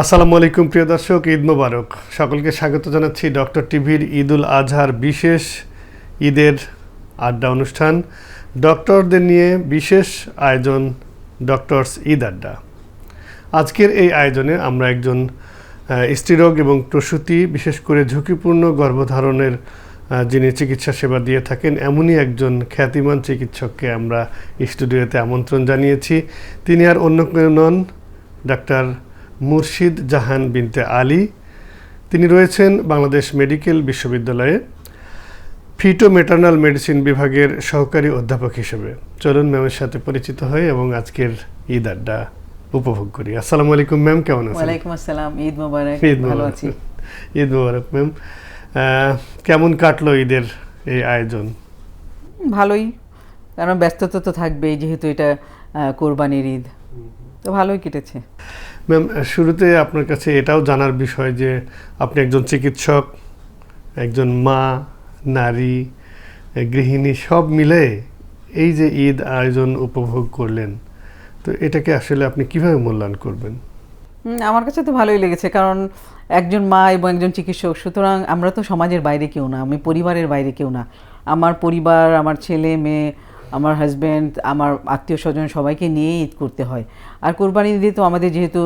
আসসালামু আলাইকুম, প্রিয় দর্শক, ঈদ মোবারক। সকলকে স্বাগত জানাচ্ছি ডক্টর টিভির ঈদুল আজহার বিশেষ ঈদের আড্ডা অনুষ্ঠান, ডক্টরদের নিয়ে বিশেষ আয়োজন, ডক্টরস ঈদ আড্ডা। আজকের এই আয়োজনে আমরা একজন স্ত্রীরোগ এবং প্রসূতি, বিশেষ করে ঝুঁকিপূর্ণ গর্ভধারণের যিনি চিকিৎসা সেবা দিয়ে থাকেন, এমনই একজন খ্যাতিমান চিকিৎসককে আমরা স্টুডিওতে আমন্ত্রণ জানিয়েছি। তিনি আর অন্য কেউ নন, ডাক্তার মুর্শিদ জাহান বিনতে আলী। তিনি রয়েছেন বাংলাদেশ মেডিকেল বিশ্ববিদ্যালয়ে ফিটো মেটার্নাল মেডিসিন বিভাগের সহকারী অধ্যাপক হিসেবে। চলুন ম্যামের সাথে পরিচিত হই এবং আজকের ঈদ আড্ডা উপভোগ করি। আসসালামু আলাইকুম ম্যাম কেমন আছেন? ওয়ালাইকুম আসসালাম ঈদ মোবারক ঈদ ভালো মোবারক আছি। ঈদ মোবারক ম্যাম। আহ, কেমন কাটলো ঈদের এই আয়োজন? ভালোই কারণ ব্যস্ততা তো থাকবেই যেহেতু এটা কোরবানির ঈদ। তো ভালোই কেটেছে। ম্যাম শুরুতে আপনার কাছে এটাও জানার বিষয় যে আপনি একজন চিকিৎসক একজন মা নারী গৃহিণী সব মিলে এই যে ঈদ আয়োজন উপভোগ করলেন তো এটাকে আসলে আপনি কীভাবে মূল্যায়ন করবেন? আমার কাছে তো ভালোই লেগেছে কারণ একজন মা এবং একজন চিকিৎসক সুতরাং আমরা তো সমাজের বাইরে কেউ না আমি পরিবারের বাইরে কেউ না। আমার পরিবার আমার ছেলে মেয়ে আমার হাজব্যান্ড আমার আত্মীয় স্বজন সবাইকে নিয়ে ঈদ করতে হয়। আর কোরবানি ঈদে তো আমাদের যেহেতু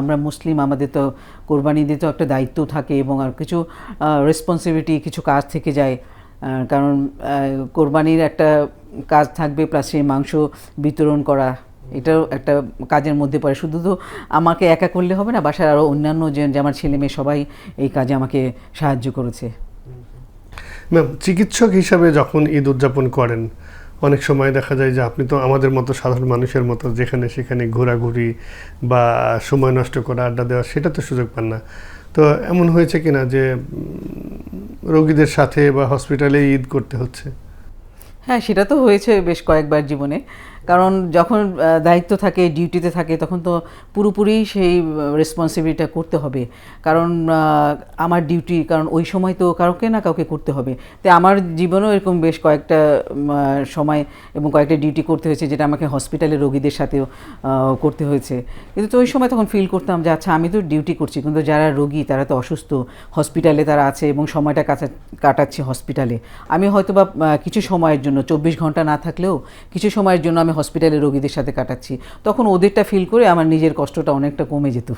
আমরা মুসলিম, আমাদের তো কোরবানি ঈদে তো একটা দায়িত্ব থাকে এবং আর কিছু রেসপন্সিবিলিটি কিছু কাজ থেকে যায়। কারণ কোরবানির একটা কাজ থাকবে প্লাস সেই মাংস বিতরণ করা, এটাও একটা কাজের মধ্যে পড়ে। শুধু তো আমাকে একা করলে হবে না, বাসার আরও অন্যান্য যে আমার ছেলে মেয়ে সবাই এই কাজে আমাকে সাহায্য করেছে। ম্যাম, চিকিৎসক হিসাবে যখন ঈদ উদযাপন করেন অনেক সময় দেখা যায় যে আপনি তো আমাদের মতো সাধারণ মানুষের মতো যেখানে সেখানে ঘোরাঘুরি বা সময় নষ্ট করা আড্ডা দেওয়া সেটা তো সুযোগ পান না। তো এমন হয়েছে কিনা যে রোগীদের সাথে বা হসপিটালে ঈদ করতে হচ্ছে? হ্যাঁ সেটা তো হয়েছে বেশ কয়েকবার জীবনে। কারণ যখন দায়িত্ব থাকে ডিউটিতে থাকে, তখন তো পুরোপুরি সেই রেসপন্সিবিলিটিটা করতে হবে। কারণ আমার ডিউটি কারণ ওই সময় তো কাউকে না কাউকে করতে হবে। তাই আমার জীবনেও এরকম বেশ কয়েকটা সময় এবং কয়েকটা ডিউটি করতে হয়েছে, যেটা আমাকে হসপিটালে রোগীদের সাথেও করতে হয়েছে। কিন্তু তো ওই সময় তখন ফিল করতাম যে আচ্ছা আমি তো ডিউটি করছি, কিন্তু যারা রোগী, তারা তো অসুস্থ। হসপিটালে তারা আছে এবং সময়টা কাটা- কাটাচ্ছে হসপিটালে আমি হয়তো বা কিছু সময়ের জন্য, চব্বিশ ঘণ্টা না থাকলেও কিছু সময়ের জন্য আমি হসপিটালে রোগীদের সাথে কাটাচ্ছি। তখন ওদেরটা ফিল করে আমার নিজের কষ্টটা অনেকটা কমে যেত।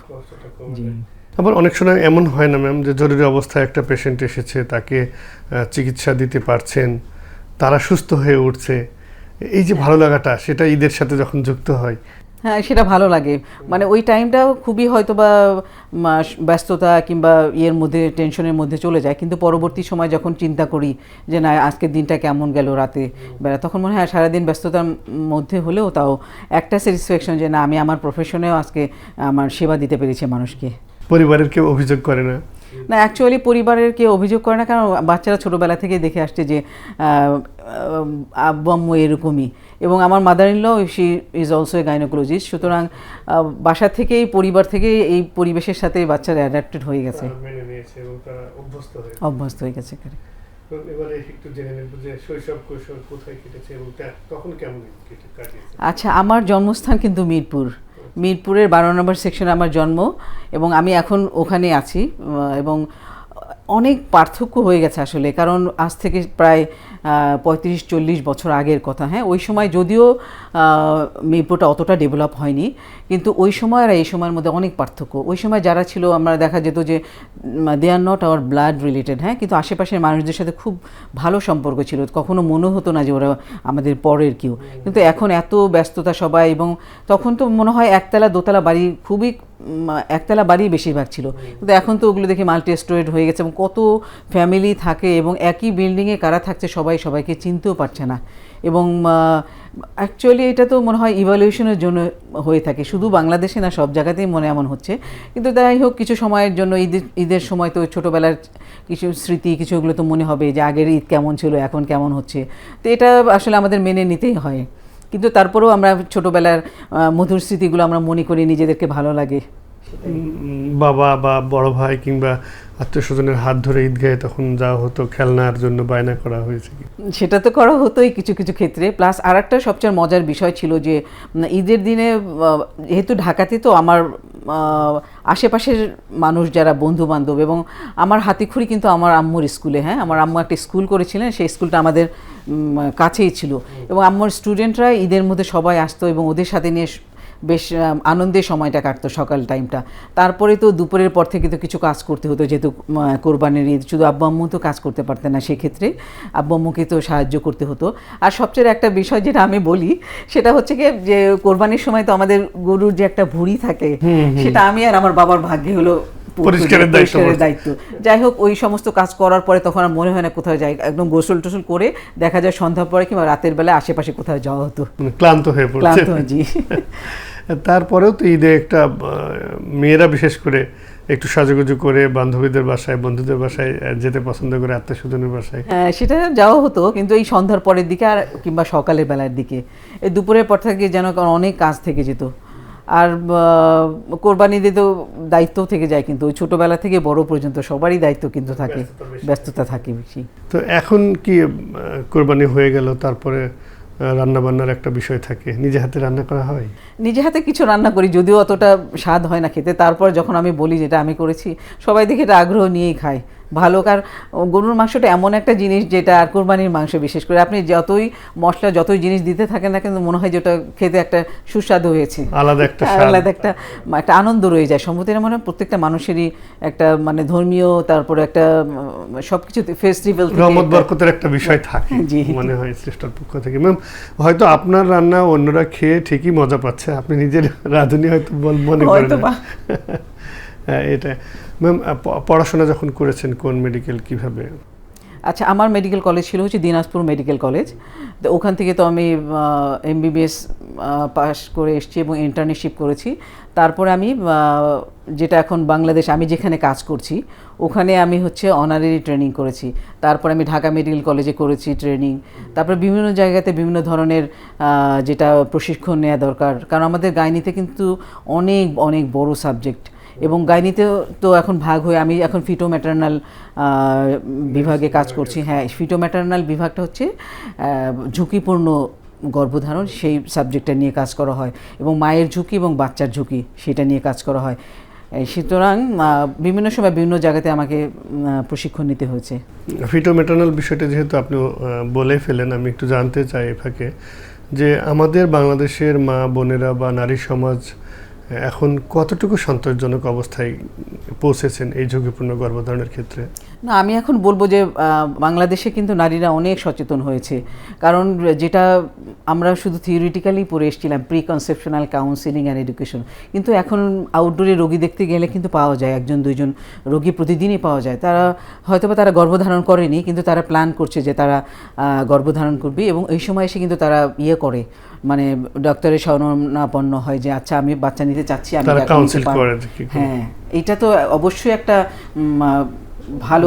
জি। আবার অনেক সময় এমন হয় না ম্যাম যে জরুরি অবস্থায় একটা পেশেন্ট এসেছে তাকে চিকিৎসা দিতে পারছেন তারা সুস্থ হয়ে উঠছে। এই যে ভালো লাগাটা সেটা ঈদের সাথে যখন যুক্ত হয় হ্যাঁ সেটা ভালো লাগে। মানে ওই টাইমটাও খুবই হয়তো বা ব্যস্ততা কিংবা ইয়ের মধ্যে টেনশনের মধ্যে চলে যায়। কিন্তু পরবর্তী সময় যখন চিন্তা করি যে না আজকের দিনটা কেমন গেল রাতে? বেলা তখন মনে হয় সারাদিন ব্যস্ততার মধ্যে হলেও তাও একটা স্যাটিসফ্যাকশন যে না আমি আমার প্রফেশনেও আজকে আমার সেবা দিতে পেরেছি মানুষকে। পরিবারের কেউ অভিযোগ করে না? না অ্যাকচুয়ালি পরিবারের কেউ অভিযোগ করে না। কারণ বাচ্চারা ছোটোবেলা থেকে দেখে আসছে যে আব্বু আম্মু এরকমই। এবং আমার mother in law she is also a gynaecologist সুতরাং বাসা থেকেই পরিবার থেকেই এই পরিবেশের সাথে বাচ্চারা অ্যাডাপ্টেড হয়ে গেছে। নিয়েছে এবং তারা অভ্যস্ত হয়ে গেছে। এবারে একটু জেনে নেব যে শৈশব কৈশোর কোথায় কেটেছে এবং তা- তখন কেমন কেটে কাটিয়েছে? আচ্ছা আমার জন্মস্থান কিন্তু মিরপুর। মিরপুরের বারো নম্বর সেকশনে আমার জন্ম এবং আমি এখন ওখানে আছি এবং অনেক পার্থক্য হয়ে গেছে আসলে, কারণ আজ থেকে প্রায় পঁয়ত্রিশ, চল্লিশ বছর আগের কথা হ্যাঁ? ওই সময় যদিও মিরপুরটা অতটা ডেভেলপ হয়নি, কিন্তু ওই সময় আর এই সময়ের মধ্যে অনেক পার্থক্য। ওই সময় যারা ছিল, আমরা দেখা যেত যে they are not our blood related হ্যাঁ? কিন্তু আশেপাশের মানুষদের সাথে খুব ভালো সম্পর্ক ছিল। কখনো মনে হতো না যে ওরা আমাদের পরের কেউ। কিন্তু এখন এত ব্যস্ততা সবাই, এবং তখন তো মনে হয় একতলা, দোতলা বাড়ি খুবই একতলা বাড়ি বেশিরভাগ ছিল। কিন্তু এখন তো ওগুলো দেখে মাল্টি স্টোরেড হয়ে গেছে এবং কত ফ্যামিলি থাকে এবং একই বিল্ডিংয়ে কারা থাকছে সবাই সবাইকে চিনতেও পারছে না। এবং অ্যাকচুয়ালি এটা তো মনে হয় ইভলিউশনের জন্য হয়ে থাকে। শুধু বাংলাদেশে না, সব জায়গাতেই মনে এমন হচ্ছে। কিন্তু যাই হোক, কিছু সময়ের জন্য ঈদের ঈদের সময় তো ছোটোবেলার কিছু স্মৃতি, কিছু ওগুলো তো মনে হবে যে আগের ঈদ কেমন ছিল, এখন কেমন হচ্ছে। তো এটা আসলে আমাদের মেনে নিতেই হয়। কিন্তু তারপরেও আমরা ছোটোবেলার মধুর স্মৃতিগুলো আমরা মনে করি, নিজেদেরকে ভালো লাগে। বাবা বা বড় ভাই কিংবা আত্মীয় স্বজনের হাত ধরে ঈদগাহে তখন যাওয়া হতো খেলনার জন্য বায়না করা হয়েছে সেটা তো করা হতোই কিছু কিছু ক্ষেত্রে। প্লাস আর একটা সবচেয়ে মজার বিষয় ছিল যে ঈদের দিনে যেহেতু ঢাকাতে তো আমার আশেপাশের মানুষ যারা বন্ধু বান্ধব এবং আমার হাতিখুড়ি কিন্তু আমার আম্মুর স্কুলে হ্যাঁ? আমার আম্মু একটা স্কুল করেছিলেন সেই স্কুলটা আমাদের কাছেই ছিল। এবং আম্মুর স্টুডেন্টরা ঈদের মধ্যে সবাই আসতো এবং ওদের সাথে নিয়ে বেশ আনন্দে সময়টা কাটতো সকাল টাইমটা তারপরে তো দুপুরের পর থেকে তো কিছু কাজ করতে হতো যেহেতু কোরবানির ঈদ শুধু আব্বু আম্মু তো কাজ করতে পারতেন না সেক্ষেত্রে আব্বু আম্মুকে তো সাহায্য করতে হতো। আর সবচেয়ে একটা বিষয় যেটা আমি বলি সেটা হচ্ছে কি যে কোরবানির সময় তো আমাদের গরুর যে একটা ভুঁড়ি থাকে সেটা আমি আর আমার বাবার ভাগ্যে হলো পরিষ্কারের দায়িত্ব যাই হোক ওই সমস্ত কাজ করার পরে তখন আর মনে হয় না কোথাও যাই একদম গোসল টোসল করে দেখা যায় সন্ধ্যার পরে কিংবা রাতের বেলা আশেপাশে কোথাও যাওয়া হতো। মানে ক্লান্ত হয়ে ক্লান্ত হয়ে জি। তারপরেও তো ঈদে একটা মেয়েরা বিশেষ করে একটু সাজুগুজু করে বান্ধবীদের বাসায় বন্ধুদের বাসায় যেতে পছন্দ করে আত্মীয় স্বজনের বাসায়। হ্যাঁ, সেটা যাওয়া হতো কিন্তু এই সন্ধ্যার পরের দিকে আর কিংবা সকালের বেলার দিকে। এই দুপুরের পর থেকে যেন অনেক কাজ থেকে যেত। আর আহ, কোরবানি দিয়ে তো দায়িত্ব থেকে যায় কিন্তু ওই ছোটোবেলা থেকে বড় পর্যন্ত সবারই দায়িত্ব কিন্তু থাকে ব্যস্ততা থাকে বেশি। তো এখন কি কোরবানি হয়ে গেল তারপরে রান্না বান্নার একটা বিষয় থাকে। নিজে হাতে রান্না করা হয়? নিজে হাতে কিছু রান্না করি, যদিও অতটা স্বাদ হয় না খেতে। তারপর যখন আমি বলি যেটা আমি করেছি, সবাই দেখে এটা আগ্রহ নিয়েই খায়। ভালো। কার গরুর মাংসটা এমন একটা জিনিস যেটা আর কোরবানির মাংস বিশেষ করে। আপনি যতই মশলা যতই জিনিস দিতে থাকেন না কিন্তু মনে হয় যে ওটা খেতে একটা সুস্বাদু হয়েছে। আলাদা একটা আলাদা একটা একটা আনন্দ রয়ে যায়। সম্মতির হয় প্রত্যেকটা মানুষেরই একটা মানে ধর্মীয় তারপরে একটা সব কিছু ফেস্টিভ্যাল রহমত বরকতের একটা বিষয় থাকে জি। মনে হয় সৃষ্টার পক্ষ থেকে। ম্যাম হয়তো আপনার রান্না অন্যরা খেয়ে ঠিকই মজা পাচ্ছে। আপনি নিজের রাঁধুনি হয়তো মনে করেন হয়তো হ্যাঁ, এটা। ম্যাম পড়াশোনা যখন করেছেন, কোন মেডিকেল কীভাবে? আচ্ছা আমার মেডিকেল কলেজ ছিল হচ্ছে দিনাজপুর মেডিকেল কলেজ তো ওখান থেকে তো আমি এমবিবিএস পাস করে এসেছি এবং ইন্টার্নশিপ করেছি। তারপরে আমি যেটা এখন বাংলাদেশ, আমি যেখানে কাজ করছি, ওখানে আমি হচ্ছে অনারারি ট্রেনিং করেছি। তারপর আমি ঢাকা মেডিকেল কলেজে করেছি ট্রেনিং তারপরে বিভিন্ন জায়গাতে বিভিন্ন ধরনের যেটা প্রশিক্ষণ নেওয়া দরকার। কারণ আমাদের গাইনিতে কিন্তু অনেক অনেক বড় সাবজেক্ট এবং গাইনিতে তো এখন ভাগ হয়ে আমি এখন ফিটো ম্যাটার্নাল বিভাগে কাজ করছি। হ্যাঁ ফিটো ম্যাটার্নাল বিভাগটা হচ্ছে ঝুঁকিপূর্ণ গর্ভধারণ, সেই সাবজেক্টটা নিয়ে কাজ করা হয় এবং মায়ের ঝুঁকি এবং বাচ্চার ঝুঁকি সেটা নিয়ে কাজ করা হয়। সুতরাং বিভিন্ন সময় বিভিন্ন জায়গাতে আমাকে প্রশিক্ষণ নিতে হয়েছে। ফিটোমেটার্নাল বিষয়টা যেহেতু আপনি বলে ফেলেন, আমি একটু জানতে চাই এ ফাঁকে যে আমাদের বাংলাদেশের মা, বোনেরা বা নারী সমাজ এখন কতটুকু সন্তোষজনক অবস্থায় পৌঁছেছেন এই ঝুঁকিপূর্ণ গর্ভধারণের ক্ষেত্রে? না আমি এখন বলব যে বাংলাদেশে কিন্তু নারীরা অনেক সচেতন হয়েছে। কারণ যেটা আমরা শুধু থিওরিটিক্যালি পড়ে এসেছিলাম pre conceptional counselling and education কিন্তু এখন আউটডোরে রোগী দেখতে গেলে কিন্তু পাওয়া যায় একজন দুইজন রোগী প্রতিদিনই পাওয়া যায়। তারা হয়তোবা তারা গর্ভধারণ করেনি কিন্তু তারা প্ল্যান করছে যে তারা গর্ভধারণ করবে এবং এই সময় এসে কিন্তু তারা ইয়ে করে। মানে ডক্টরের শরণাপন্ন হয় যে আচ্ছা আমি বাচ্চা নিতে চাচ্ছি আমি। হ্যাঁ এটা তো অবশ্যই একটা ভালো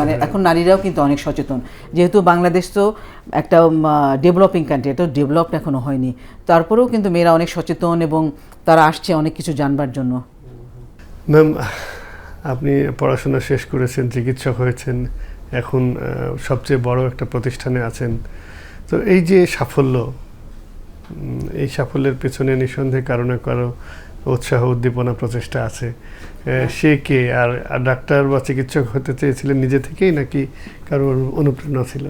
মানে হ্যাঁ। এখন নারীরাও কিন্তু অনেক সচেতন। যেহেতু বাংলাদেশ তো একটা ডেভেলপিং কান্ট্রি এত ডেভেলপড এখনও হয়নি। তারপরেও কিন্তু মেয়েরা অনেক সচেতন এবং তারা আসছে অনেক কিছু জানবার জন্য। ম্যাম আপনি পড়াশোনা শেষ করেছেন চিকিৎসক হয়েছেন এখন সবচেয়ে বড় একটা প্রতিষ্ঠানে আছেন। তো এই যে সাফল্য এই সাফল্যের পেছনে নিঃসন্দেহে কারও না কারও উৎসাহ উদ্দীপনা প্রচেষ্টা আছে? সে কে? আর আর ডাক্তার বা চিকিৎসক হতে চেয়েছিলেন নিজে থেকেই নাকি কারোর অনুপ্রেরণা ছিল?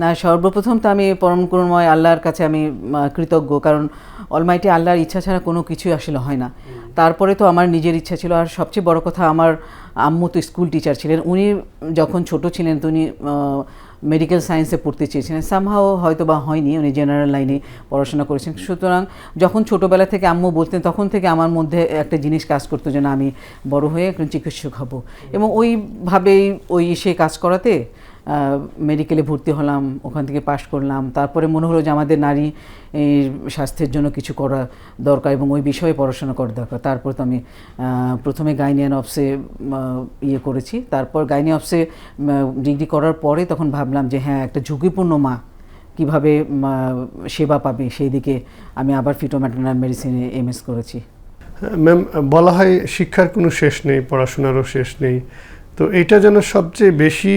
না সর্বপ্রথম তো আমি পরম করুণময় আল্লাহর কাছে আমি কৃতজ্ঞ। কারণ অলমাইটি আল্লাহর ইচ্ছা ছাড়া কোনো কিছুই আসলে হয় না। তারপরে তো আমার নিজের ইচ্ছা ছিল। আর সবচেয়ে বড় কথা আমার আম্মু তো স্কুল টিচার ছিলেন। উনি যখন ছোট ছিলেন তো উনি মেডিকেল সায়েন্সে পড়তে চেয়েছিলেন। সামহাও হয়তো বা হয়নি, উনি জেনারেল লাইনে পড়াশোনা করেছেন। সুতরাং যখন ছোটোবেলা থেকে আম্মু বলতেন, তখন থেকে আমার মধ্যে একটা জিনিস কাজ করতো যেন আমি বড় হয়ে একজন চিকিৎসক হব। এবং ওইভাবেই ওই সে কাজ করাতে মেডিকেলে ভর্তি হলাম, ওখান থেকে পাশ করলাম। তারপরে মনে হলো যে আমাদের নারী স্বাস্থ্যের জন্য কিছু করা দরকার এবং ওই বিষয়ে পড়াশোনা করা দরকার। তারপর তো আমি প্রথমে গাইনিয়ান অফসে ইয়ে করেছি। তারপর গাইনি অফসে ডিগ্রি করার পরে তখন ভাবলাম যে হ্যাঁ একটা ঝুঁকিপূর্ণ মা কীভাবে সেবা পাবে? সেই দিকে আমি আবার ফিটোম্যাটার্নাল মেডিসিনে এমএস করেছি। ম্যাম বলা হয় শিক্ষার কোনো শেষ নেই, পড়াশোনারও শেষ নেই। তো এটা যেন সবচেয়ে বেশি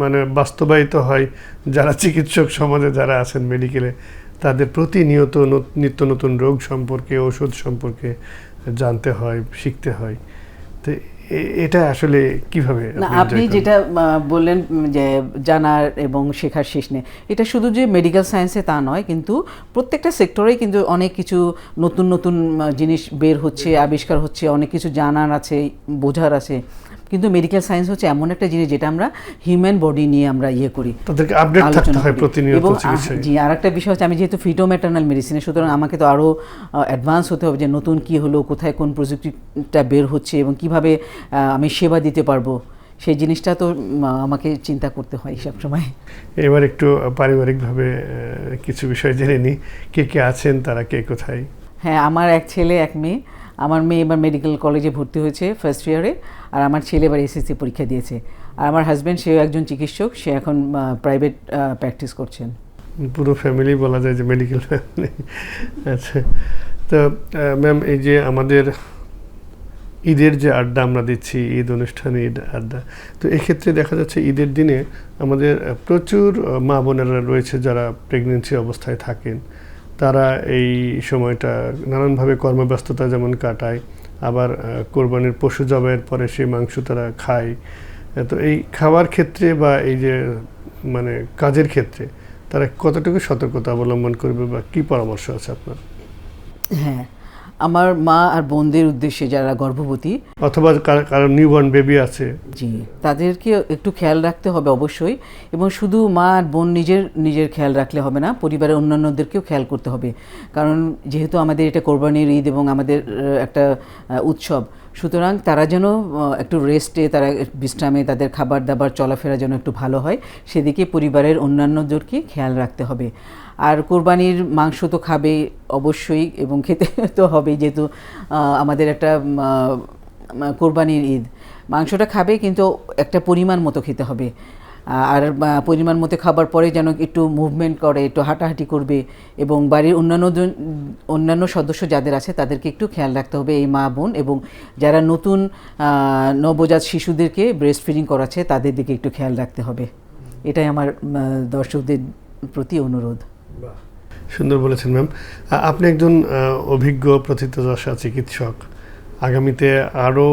মানে বাস্তবায়িত হয় যারা চিকিৎসক সমাজে যারা আছেন মেডিকেলে তাদের প্রতিনিয়ত নিত্য নতুন রোগ সম্পর্কে ওষুধ সম্পর্কে জানতে হয় শিখতে হয়। তো এটা আসলে কীভাবে না আপনি? যেটা বললেন যে জানার এবং শেখার শেষ নেই। এটা শুধু যে মেডিকেল সায়েন্সে তা নয় কিন্তু প্রত্যেকটা সেক্টরেই কিন্তু অনেক কিছু নতুন নতুন জিনিস বের হচ্ছে আবিষ্কার হচ্ছে অনেক কিছু জানার আছে বোঝার আছে। কিন্তু মেডিকেল সায়েন্স হচ্ছে এমন একটা জিনিস যেটা আমরা হিউম্যান বডি নিয়ে আমরা ইয়ে করি তাদেরকে আপডেট থাকতে হয় প্রতিনিয়ত চিকিৎসায়। জি আর একটা বিষয় হচ্ছে আমি যেহেতু ফিটোমেটার্নাল মেডিসিনে সুতরাং আমাকে তো আরও অ্যাডভান্স হতে হবে যে নতুন কি হলো কোথায় কোন প্রযুক্তিটা বের হচ্ছে এবং কীভাবে আমি সেবা দিতে পারব। সেই জিনিসটা তো আমাকে চিন্তা করতে হয় সব সময়। এবার একটু পারিবারিকভাবে কিছু বিষয় জেনে নিই। কে কে আছেন তারা কে কোথায়? হ্যাঁ আমার এক ছেলে, এক মেয়ে। আমার মেয়ে এবার মেডিকেল কলেজে ভর্তি হয়েছে ফার্স্ট ইয়ারে আর আমার ছেলে এবার এসএসসি পরীক্ষা দিয়েছে। আর আমার হাজব্যান্ড সেও একজন চিকিৎসক, সে এখন প্রাইভেট প্র্যাকটিস করছেন। পুরো ফ্যামিলি বলা যায় যে মেডিকেল ফ্যামিলি আচ্ছা। তো ম্যাম এই যে আমাদের ঈদের যে আড্ডা আমরা দিচ্ছি, ঈদ অনুষ্ঠানে ঈদ আড্ডা, তো এক্ষেত্রে দেখা যাচ্ছে ঈদের দিনে আমাদের প্রচুর মা বোনেরা রয়েছে যারা প্রেগনেন্সি অবস্থায় থাকেন। তারা এই সময়টা নানানভাবে কর্মব্যস্ততা যেমন কাটায়, আবার কোরবানির পশু জবাইয়ের পরে সেই মাংস তারা খায়। তো এই খাওয়ার ক্ষেত্রে বা এই যে মানে কাজের ক্ষেত্রে তারা কতটুকু সতর্কতা অবলম্বন করবে বা কি পরামর্শ আছে আপনার? হ্যাঁ আমার মা আর বোনদের উদ্দেশ্যে যারা গর্ভবতী অথবা কার- কারও নিউবর্ন বেবি আছে। জি তাদেরকে একটু খেয়াল রাখতে হবে অবশ্যই এবং শুধু মা আর বোন নিজের নিজের খেয়াল রাখলে হবে না পরিবারের অন্যান্যদেরকেও খেয়াল করতে হবে। কারণ যেহেতু আমাদের এটা কোরবানির ঈদ এবং আমাদের একটা উৎসব সুতরাং তারা যেন একটু রেস্টে তারা বিশ্রামে তাদের খাবার দাবার চলাফেরা যেন একটু ভালো হয় সেদিকে পরিবারের অন্যান্যদেরকে খেয়াল রাখতে হবে। আর কোরবানির মাংস তো খাবে অবশ্যই এবং খেতে তো হবে যেহেতু আমাদের একটা কোরবানির ঈদ। মাংসটা খাবে কিন্তু একটা পরিমাণ মতো খেতে হবে। আর পরিমাণ মতো খাবার পরে যেন একটু মুভমেন্ট করে, একটু হাঁটাহাঁটি করবে এবং বাড়ির অন্যান্য অন্যান্য সদস্য যাদের আছে তাদেরকে একটু খেয়াল রাখতে হবে এই মা বোন এবং যারা নতুন নবজাত শিশুদেরকে ব্রেস্ট ফিডিং করাচ্ছে তাদের দিকে একটু খেয়াল রাখতে হবে। এটাই আমার দর্শকদের প্রতি অনুরোধ। সুন্দর বলেছেন ম্যাম। আপনি একজন অভিজ্ঞ প্রথিতযশা চিকিৎসক। আগামীতে আরও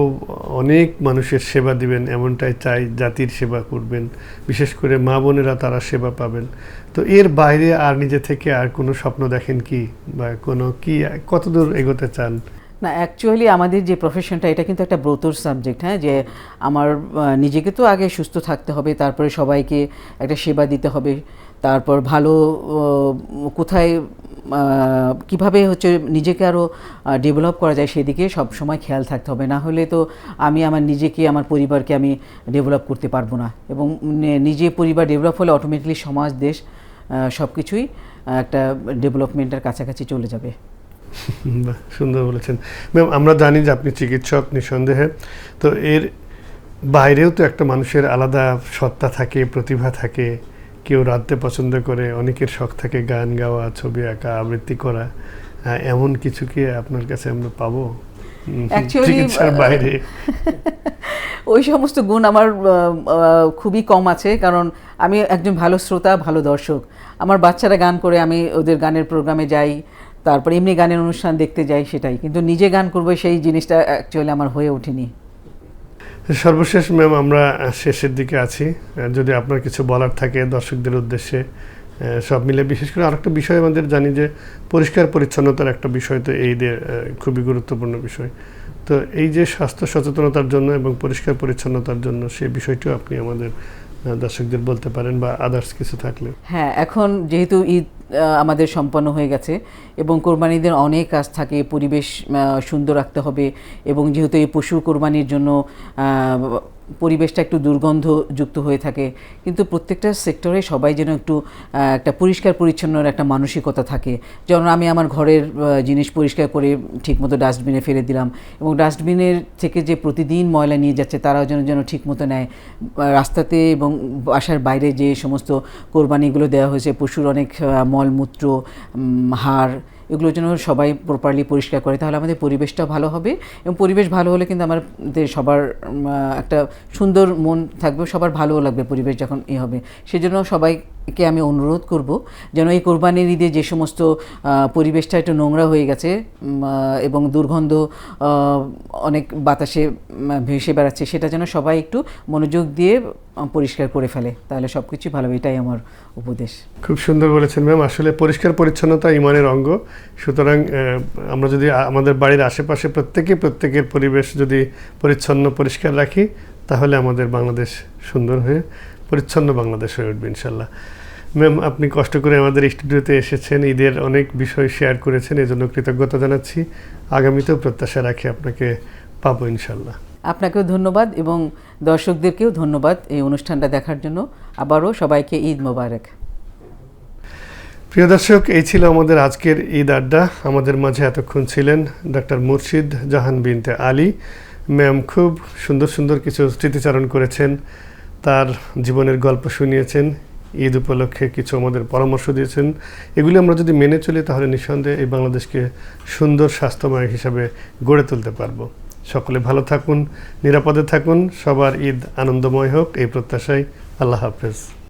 অনেক মানুষের সেবা দিবেন, এমনটাই চাই, জাতির সেবা করবেন। বিশেষ করে মা বোনেরা তারা সেবা পাবেন। তো এর বাইরে আর নিজে থেকে আর কোনো স্বপ্ন দেখেন কি? বা কোনো কি, কতদূর এগোতে চান? না অ্যাকচুয়ালি আমাদের যে প্রফেশনটা এটা কিন্তু একটা ব্রতর সাবজেক্ট হ্যাঁ? যে আমার নিজেকে তো আগে সুস্থ থাকতে হবে, তারপরে সবাইকে একটা সেবা দিতে হবে। তারপর ভালো কোথায় কীভাবে হচ্ছে নিজেকে আরও ডেভেলপ করা যায় সেদিকে সব সময় খেয়াল থাকতে হবে। না হলে তো আমি আমার নিজেকে, আমার পরিবারকে আমি ডেভেলপ করতে পারব না। এবং নিজে পরিবার ডেভেলপ হলে অটোমেটিকলি সমাজ, দেশ সব কিছুই একটা ডেভেলপমেন্টের কাছাকাছি চলে যাবে। সুন্দর বলেছেন। ম্যাম, আমরা জানি যে আপনি চিকিৎসক নিঃসন্দেহে। তো এর বাইরেও তো একটা মানুষের আলাদা সত্তা থাকে, প্রতিভা থাকে। কেউ রাঁধতে পছন্দ করে অনেকের শখ থাকে গান গাওয়া ছবি আঁকা আবৃত্তি করা এমন কিছু কি আপনার কাছে আমরা পাবো? চিকিৎসার বাইরে। ওই সমস্ত গুণ আমার খুবই কম আছে কারণ আমি একজন ভালো শ্রোতা ভালো দর্শক। আমার বাচ্চারা গান করে আমি ওদের গানের প্রোগ্রামে যাই তারপর এমনি গানের অনুষ্ঠান দেখতে যাই সেটাই। কিন্তু নিজে গান করব সেই জিনিসটা অ্যাকচুয়ালি আমার হয়ে ওঠেনি। সর্বশেষ ম্যাম আমরা শেষের দিকে আছি। যদি আপনার কিছু বলার থাকে দর্শকদের উদ্দেশ্যে সব মিলে বিশেষ করে আরেকটা বিষয় আমাদের জানি যে পরিষ্কার পরিচ্ছন্নতার একটা বিষয় তো এই খুবই গুরুত্বপূর্ণ বিষয়। তো এই যে স্বাস্থ্য সচেতনতার জন্য এবং পরিষ্কার পরিচ্ছন্নতার জন্য সে বিষয়টিও আপনি আমাদের দর্শকদের বলতে পারেন বা আদার্স কিছু থাকলে। হ্যাঁ এখন যেহেতু ঈদ আমাদের সম্পন্ন হয়ে গেছে এবং কোরবানিদের অনেক কাজ থাকে, পরিবেশ সুন্দর রাখতে হবে এবং যেহেতু এই পশু কোরবানির জন্য পরিবেশটা একটু দুর্গন্ধযুক্ত হয়ে থাকে। কিন্তু প্রত্যেকটা সেক্টরে সবাই যেন একটু একটা পরিষ্কার পরিচ্ছন্নর একটা মানসিকতা থাকে। যেমন আমি আমার ঘরের জিনিস পরিষ্কার করে ঠিকমতো ডাস্টবিনে ফেলে দিলাম এবং ডাস্টবিনের থেকে যে প্রতিদিন ময়লা নিয়ে যাচ্ছে তারাও যেন যেন ঠিকমতো নেয়। রাস্তাতে এবং বাসার বাইরে যে সমস্ত কোরবানিগুলো দেওয়া হয়েছে, পশুর অনেক মলমূত্র হাড় এগুলো জন্য সবাই প্রপারলি পরিষ্কার করে, তাহলে আমাদের পরিবেশটা ভালো হবে এবং পরিবেশ ভালো হলে কিন্তু আমাদের সবার একটা সুন্দর মন থাকবে, সবার ভালোও লাগবে পরিবেশ যখন এ হবে। সেজন্য সবাইকে আমি অনুরোধ করব যেন এই কোরবানির ঈদে যে সমস্ত পরিবেশটা একটু নোংরা হয়ে গেছে এবং দুর্গন্ধ অনেক বাতাসে ভেসে বেড়াচ্ছে, সেটা যেন সবাই একটু মনোযোগ দিয়ে পরিষ্কার করে ফেলে। তাহলে সব কিছুই ভালো, এটাই আমার উপদেশ। খুব সুন্দর বলেছেন ম্যাম। আসলে পরিষ্কার পরিচ্ছন্নতা ইমানের অঙ্গ। সুতরাং আমরা যদি আমাদের বাড়ির আশেপাশে প্রত্যেকে প্রত্যেকের পরিবেশ যদি পরিচ্ছন্ন, পরিষ্কার রাখি, তাহলে আমাদের বাংলাদেশ সুন্দর হয়ে, পরিচ্ছন্ন বাংলাদেশ হয়ে উঠবে, ইনশাল্লাহ। ম্যাম আপনি কষ্ট করে আমাদের স্টুডিওতে এসেছেন। ঈদের অনেক বিষয় শেয়ার করেছেন এজন্য কৃতজ্ঞতা জানাচ্ছি। আগামীতেও প্রত্যাশা রাখি আপনাকে পাবো ইনশাল্লাহ আপনাকেও ধন্যবাদ এবং দর্শকদেরকেও ধন্যবাদ এই অনুষ্ঠানটা দেখার জন্য। আবারও সবাইকে ঈদ মোবারক। প্রিয় দর্শক এই ছিল আমাদের আজকের ঈদ আড্ডা। আমাদের মাঝে এতক্ষণ ছিলেন ডক্টর মুর্শিদ জাহান বিনতে আলী। ম্যাম খুব সুন্দর সুন্দর কিছু স্মৃতিচারণ করেছেন। তার জীবনের গল্প শুনিয়েছেন ঈদ উপলক্ষে কিছু আমাদের পরামর্শ দিয়েছেন। এগুলি আমরা যদি মেনে চলি, তাহলে নিঃসন্দেহে এই বাংলাদেশকে সুন্দর, স্বাস্থ্যময় হিসাবে গড়ে তুলতে পারব। সকলে ভালো থাকুন, নিরাপদে থাকুন, সবার ঈদ আনন্দময় হোক, এই প্রত্যাশায় আল্লাহ হাফেজ।